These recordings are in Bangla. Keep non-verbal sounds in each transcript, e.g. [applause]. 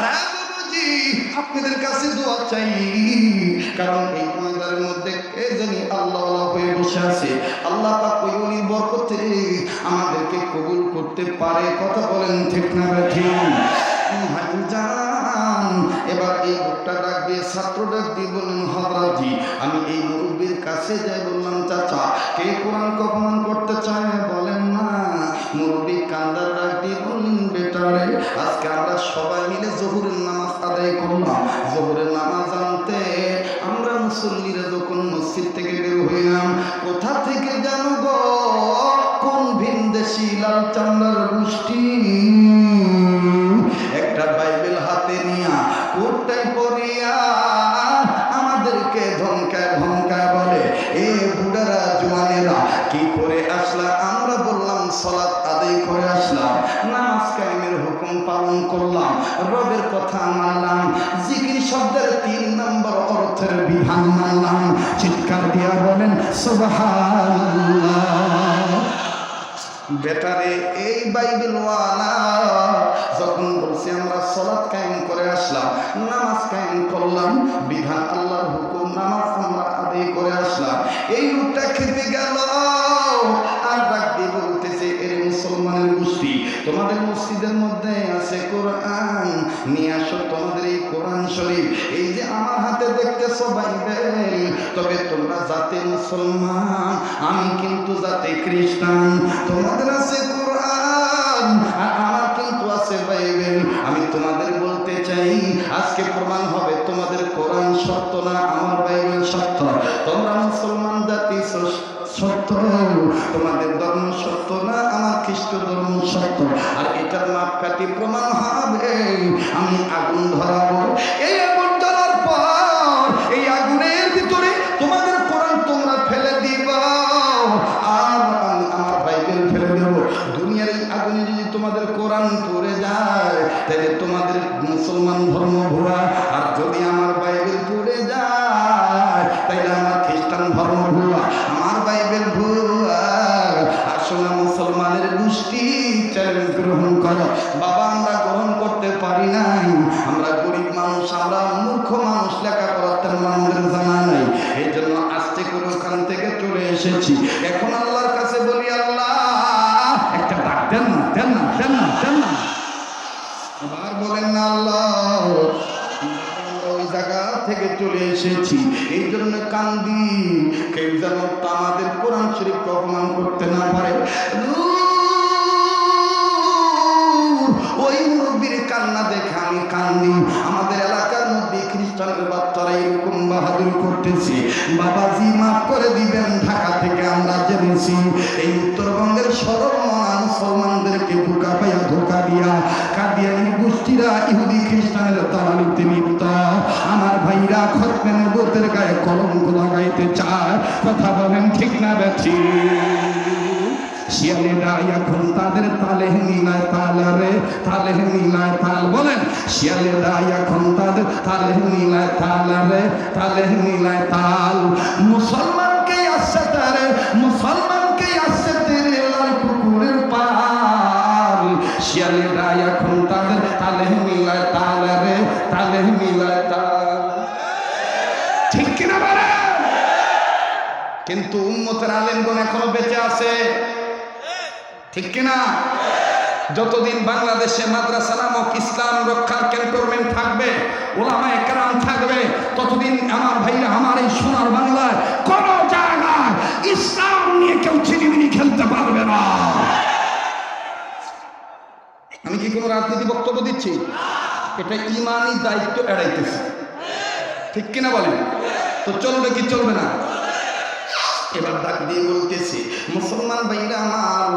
বাবাজি, আপনাদের কাছে দোয়া চাই। কারণ এই ময়দানের মধ্যে কে জানি আল্লাহ হয়ে বসে আছে। আল্লাহ পাক ওই বরকতে আমাদেরকে কবুল করতে পারে। কথা বলেন ঠিক না ঠিক এবার এই লোকটা ডাক দিয়ে ছাত্র ডাক দিয়ে বললেন হজরতজি আমি এই মুরব্বীর কাছে যাই বললাম চাচা কে কোরআন অপমান জহুরের নামাজ আদায় করুন জহুরের নামাজ আনতে আমরা মুসল্লিরা যখন মসজিদ থেকে বের হইলাম, কোথা থেকে জানো গো? কোন ভিনদেশি লাল চামড়ার গোষ্ঠী? অর্থের বিধান মানলাম। চিৎকার দিয়া বলেন বেটারে, এই বাইবেল যখন বলছি, আমরা সলাৎ কায়েম করে আসলাম, নামাজ কায়েম করলাম, বিধান আল্লাহর হুকুম, নামাজ আমরা আদায় করে আসলাম, এই লোকটা খেতে গেল। আর ডাক দিয়ে বলতেছে, এর মুসলমানের গোষ্ঠী, তোমাদের মসজিদের মধ্যে আছে কোরআন, নিয়ে আসো, তোমাদের কোরআন শরীফ, এই যে আমার হাতে দেখতেছো বাইবেল, তবে তোমরা জাতে মুসলমান, আমি কিন্তু জাতে খ্রিস্টান, তোমাদের আছে কোরআন, আর আমার কিন্তু আছে বাইবেল। আমি তোমাদের বলতে চাই, আজকে প্রমাণ হবে তোমাদের কোরআন সত্য না আমার বাইবেল সত্য তোমরা মুসলমান জাতি সত্য? তোমাদের ধর্ম সত্য না? আমার খ্রিস্ট ধর্ম সত্য। আর এটার মাপকাঠি প্রমাণ হবে। আমি আগুন ধরাবো। এই আগুন ধরার পর, এই আগুনের করো। বাবা, আমরা গ্রহণ করতে পারি নাই। আমরা গরিব মানুষ, আমরা মূর্খ মানুষ লেখাপড়া তেমন জানা নাই। এই জন্য আস্তে করে ওখান থেকে চলে এসেছি। এখন আল্লাহর কাছে বলি, আল্লাহ, একটা ডাক দেন না দেন না দেন না দেন না। এবার বলেন না, আল্লাহ ওই জায়গা থেকে চলে এসেছি। এই জন্য কান্দি, কেউ যেন আমাদের কোরআন শরীফ অপমান করতে না পারে। ওই মুরব্বীর কান্না দেখে আমি কান্দি। আমাদের এলাকার মধ্যে খ্রিস্টানের বাচ্চারা এরকম বাহাদুর করতেছে। বাবাজি মাফ করে দিবেন, ঢাকা থেকে আমরা জেনেছি। এই উত্তরবঙ্গের সরল মনা মুসলমানদেরকে বোকা পাইয়া ধোকা দিয়া কাদিয়ানি গোষ্ঠীরা, ইহুদি খ্রিস্টানের তালালিতে লিপ্ত আমার ভাইরা খতমে নবতের গায়ে কলঙ্ক লাগাইতে চায়। কথা বলেন ঠিক না বেঠি শিয়ালেরা এখন তাদের তালে মিলায় তালারে তালে মিলায় তাল। বলেন, শিয়ালেরা এখন তাদের তালে মিলায় তালারে তালে মিলায় তাল। মুসলমানকে আসছে তারে, মুসলমানকে আসছে তেরে লাল কুকুরের পাল। শিয়ালেরা এখন তাদের তালে মিলায় তালারে তালে মিলায় তাল। ঠিক কিনা বলেন? কিন্তু উম্মতের আলেমগণ এখনও বেঁচে আছে। ঠিক কিনা? যতদিন বাংলাদেশে মাদ্রাসা নামক ইসলাম রক্ষার ক্যান্টনমেন্ট থাকবে ওলামা একরাম থাকবে, ততদিন আমার ভাইরা আমার এই সোনার বাংলায় কোন জায়গায় ইসলাম নিয়ে কেউ চিনিমিনি খেলতে পারবে না। আমি কি কোনো রাজনীতি বক্তব্য দিচ্ছি? এটা ইমানই দায়িত্ব এড়াইতেছে। ঠিক কিনা বলেন? তো চলবে কি চলবে না? এবার ডাক দিয়ে বলতেছে, মুসলমান ভাইরা আমার,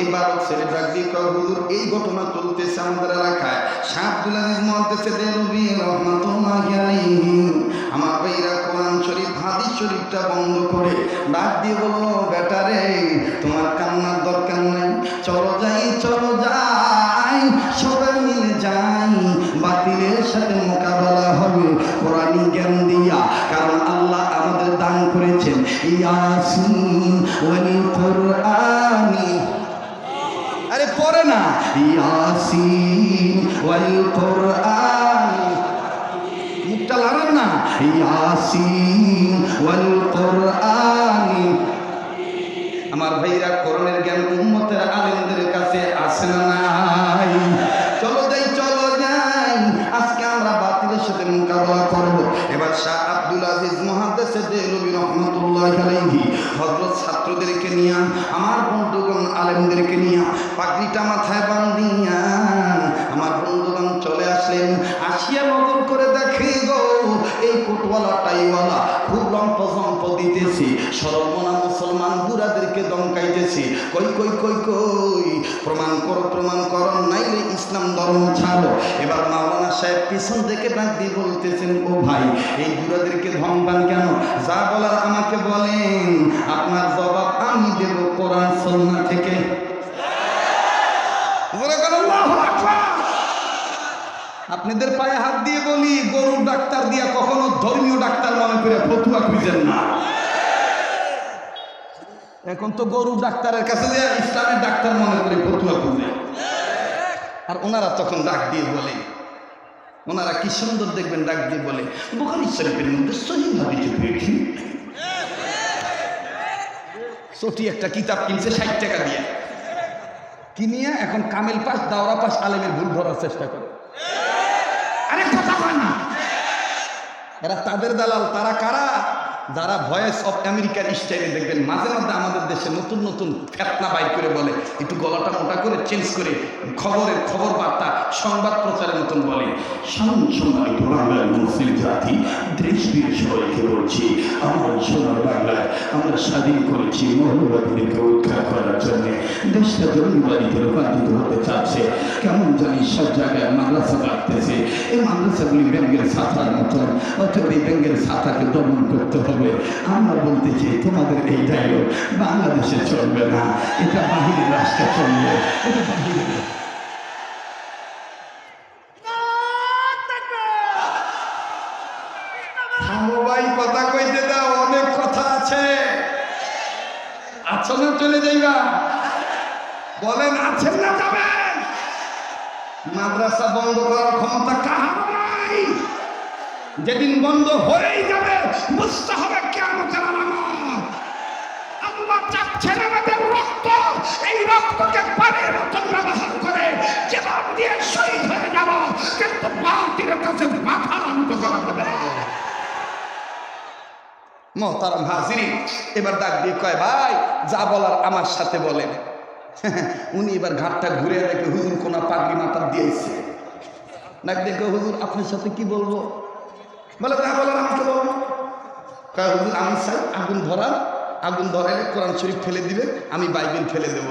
এবার ছেলে ডাক দিয়ে হুজুর, এই ঘটনা চলতেছে আমাদের এলাকায়। আব্দুল আজিজ মহাদেশে আমার ভাইরা কোরআন শরীফ, হাদিস শরীফটা বন্ধ করে ডাক দিয়ে বলল বেটারে তোমার কান্নার দরকার নাই। চলো যাই চলো যাই। সবাই মিলে যাই। বাতিলের সাথে মোকাবেলা হবে। কোরআনী জ্ঞান দিয়া। কারণ করেছেন। ইয়াসিন কোরআনি। আরে, পড়ে না। ইয়াসিন ওয়াল কোরআন। ইয়াসিন ওয়াল কুরআনি। আমার ভাইরা করণের জ্ঞান উম্মতের আলেমদের কাছে আসে না নাই। চলো যাই চলো যাই আজকে আমরা বাতিলের সাথে মোকাবেলা করব। এবার শাহ হযরত ছাত্রদেরকে নিয়ে, আমার বন্ধুগণ আলেমদেরকে নিয়ে, পাগড়িটা মাথায় বান্ধিয়া আমার বন্ধুগণ চলে আসলেন। আসিয়া নজর করে দেখে গো, এই কোটওয়ালা খুব লম্প জম্প দিতেছি সরমনা মুসলমান বুড়াদেরকে দমকাইতেছি। কই কই কই কই? প্রমাণ করো প্রমাণ করো, নাইলে ইসলাম ধর্ম ছাড়ো। এবার মাওলানা সাহেব পিছন থেকে ডাক দিয়ে বলতেছেন, ও ভাই, এই বুড়াদেরকে ধমকান কেন? যা বলার আমাকে বলেন। আপনার জবাব আমি দেব কোরআন সন্না থেকে জোরে বলো, আল্লাহু আকবার। আপনাদের পায়ে হাত দিয়ে বলি, গরুর ডাক্তার দিয়া কখনো ধর্মীয় ডাক্তার মনে করে ফতুয়া খুঁজেন না। এখন তো গরুর ডাক্তারের কাছে যে ইসলামের ডাক্তার মনে করে ফতুয়া খুঁজে। আর ওনারা তখন ডাক দিয়ে বলে, ওনারা কি সুন্দর দেখবেন ডাক দিয়ে বলে, বুখারি শরীফের মধ্যে সহি ভাবে পেয়েছি ছোটি একটা কিতাব কিনছে, ষাট টাকা দিয়ে। কিনিয়ে এখন কামেল পাস দাওরা পাস আলেমের ভুল ধরার চেষ্টা করে। আরে কথা কয় না। এরা তাদের দালাল তারা কারা? যারা ভয়েস অফ আমেরিকার স্টাইলে দেখবেন, মাঝে মাঝে আমাদের দেশে নতুন নতুন ফেতনা বাইর করে বলে, একটু গলাটা মোটা করে চেঞ্জ করে খবরের খবর বার্তা, সংবাদ প্রচারের মতন বলে। জাতি, দেশ সবাইকে বলছি, আমার সোনার বাংলায় আমরা স্বাধীন করেছি মৌলবাদীদেরকে উদ্ধার করার জন্য। দেশটা রূপান্তরিত হতে চাচ্ছে। কেমন জানি সব জায়গায় মাদ্রাসা লাগতেছে এই মাদ্রাসাগুলি ব্যাঙ্গের ছাতার মতন অথবা এই ব্যাঙ্গের ছাতাকে দমন করতে হবে। আমরা বলতে চাই, তোমাদের এই ডায়লগ বাংলাদেশে চলবে না, এটা বাহিরের রাষ্ট্রে চলবে। কথা অনেক কথা আছে। চলে না মাদ্রাসা বন্ধ করার ক্ষমতা কাহার নাই? যেদিন বন্ধ হয়েই যাবে, বুঝতে হবে কেমন আল্লাহ চাচ্ছেন আমাদের রক্ত, এই রক্তকে পানির মতন ব্যবহার করে জীবন দিয়ে শহীদ হয়ে যাব, কিন্তু বাতিলের কাছে করা হবে হাজিরি, এবার ডাক দিয়ে কয়, ভাই, যা বলার আমার সাথে বলেন। [laughs] উনি এবার ঘাটটা ঘুরে দেখে হুজুর কোনা পাগড়ি মাথা দিয়েছে। ডাক দেখে হুজুর, আপনার সাথে কি বলব? বলে হুজুর, আমি চাই আগুন ধরার। আগুন ধরাইলে কোরআন শরীফ ফেলে দিবে, আমি বাইবেল ফেলে দেব।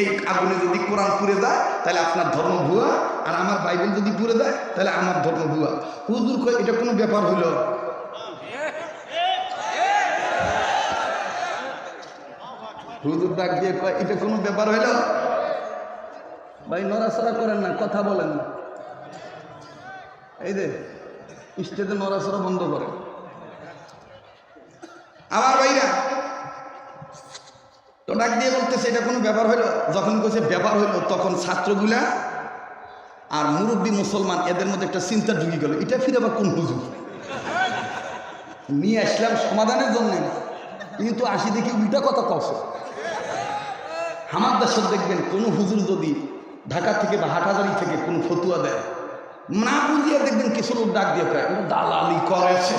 এই আগুনে যদি কোরআন পুড়ে দেয় তাহলে আপনার ধর্ম ভুয়া। আর আমার বাইবেল যদি পুড়ে দেয় তাহলে আমার ধর্ম ভুয়া। হুজুর কয়, এটা কোনো ব্যাপার হইল? হুজুর ডাক দিয়ে কয়, এটা কোনো ব্যাপার হইল? ভাই, নড়াচড়া করেন না, কথা বলেন না। এই যে স্টেজে নড়াচড়া বন্ধ করে। আমার ভাইরা, তো ডাক দিয়ে বলতেছে, এটা কোনো ব্যাপার হইল? যখন কইছে, ব্যাপার হইল তখন ছাত্রগুলা আর মুরব্বী মুসলমান, এদের মধ্যে একটা চিন্তা ঢুকে গেল। এটা ফিরে আবার কোন হুজুর? নিয়ে আসলাম সমাধানের জন্য। কিন্তু আসি দেখি উল্টা কথা কছে আমার দেশে দেখবেন, কোনো হুজুর যদি ঢাকা থেকে বা হাটাজারি থেকে কোনো ফতুয়া দেয় না বুঝিয়ে দেখবেন কিছু লোক ডাক দিয়ে "ওরা দালালি করেছে।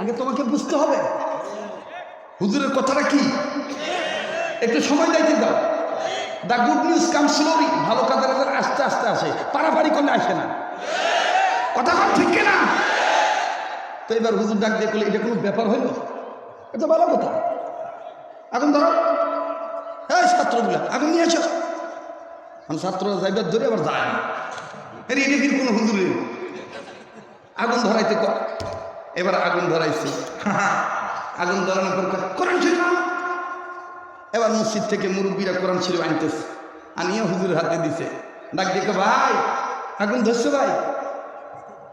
আগে তোমাকে বুঝতে হবে। হুজুরের কথাটা কি? একটু সময় দিতে দাও। The good news come slowly ভালো কাজের আস্তে আস্তে আসে। পাড়াপাড়ি করলে আসে না। কথা ঠিক কিনা? তো এবার হুজুর ডাক দিয়ে করলে এটা কোনো ব্যাপার হইল? এটা ভালো কথা। এখন ধরো হ্যাঁ ছাত্রগুলা, এখন নিয়ে আমি ছাত্ররা যাইবার ধরে আবার যায়। না আরে এটা কি কোনো হুজুরের আগুন ধরাইতে কর এবার আগুন ধরাইছে। [laughs] আগুন ধরানোর পর কোরআন শরীফ এবার মসজিদ থেকে মুরব্বীরা কোরআন শরীফ আনতেছে। আনিয়ে হুজুরের হাতে দিছে। ডাক দেখে ভাই, আগুন ধরছে ভাই।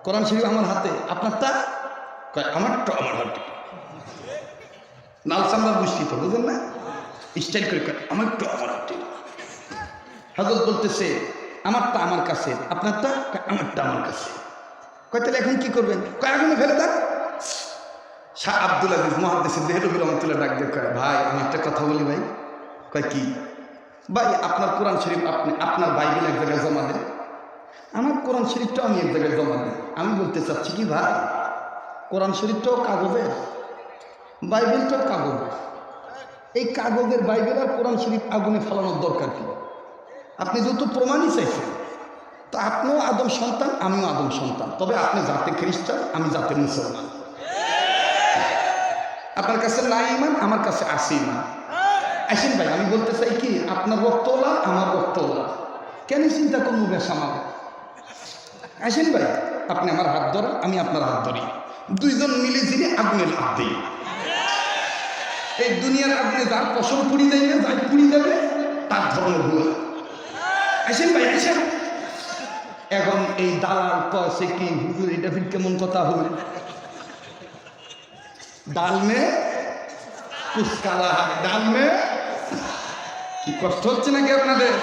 কোরআন শরীফ আমার হাতে। আপনারটা? কয় আমার হাতে। চামড়া বুঝছি তো বুঝলেন না? স্টাইল করে কয়, আমারটা, আমার হাতে। হাজর বলতেছে, আমারটা আমার কাছে, আপনারটা আমারটা আমার কাছে। কয়, তাহলে এখন কি করবেন? কয়, আগুনে ফেলে দেন। শাহ আব্দুল আজিজ মহাদেশ দেহরবি রহমতুল্লাহ ডাক দিয়ে কয়, ভাই, আমি একটা কথা বলি ভাই। কয়, কি? ভাই, আপনার কোরআন শরীফ আপনি, আপনার বাইবেল এক জায়গায় জমা দেন। আমার কোরআন শরীফটাও আমি এক জায়গায় জমা দিই আমি বলতে চাচ্ছি কি, ভাই, কোরআন শরীফটাও কাগজের, বাইবেলটাও কাগজের। এই কাগজের বাইবেল আর কোরআন শরীফ আগুনে ফেলানোর দরকার কি? আপনি যেহেতু প্রমাণই চাইছেন, তো আপনিও আদম সন্তান, আমিও আদম সন্তান। তবে আপনি জাতে খ্রিস্টান, আমি জাতে মুসলমান। আপনার কাছে নাই ইমান আমার কাছে আছে ইমান আসেন ভাই, আমি বলতে চাই কি, আপনার রক্তওয়ালা, আমার রক্তওয়ালা। কেন চিন্তা করব বেশ আমার আসেন ভাই, আপনি আমার হাত ধরেন, আমি আপনার হাত ধরি। দুইজন মিলে ঝিলে আগুনে হাত দিই। এই দুনিয়ার আগুনে যার পশম পুড়ি যাইবে যার পুড়ি যাবে, তার ধর্ম ভুল আসেন ভাই, আসেন। এখন এই দালাল কছে কি? হুজুর, এটা ফির কেমন কথা হল ডাল মে কুসকালা ডাল মে? কি কষ্ট হচ্ছে নাকি আপনাদের?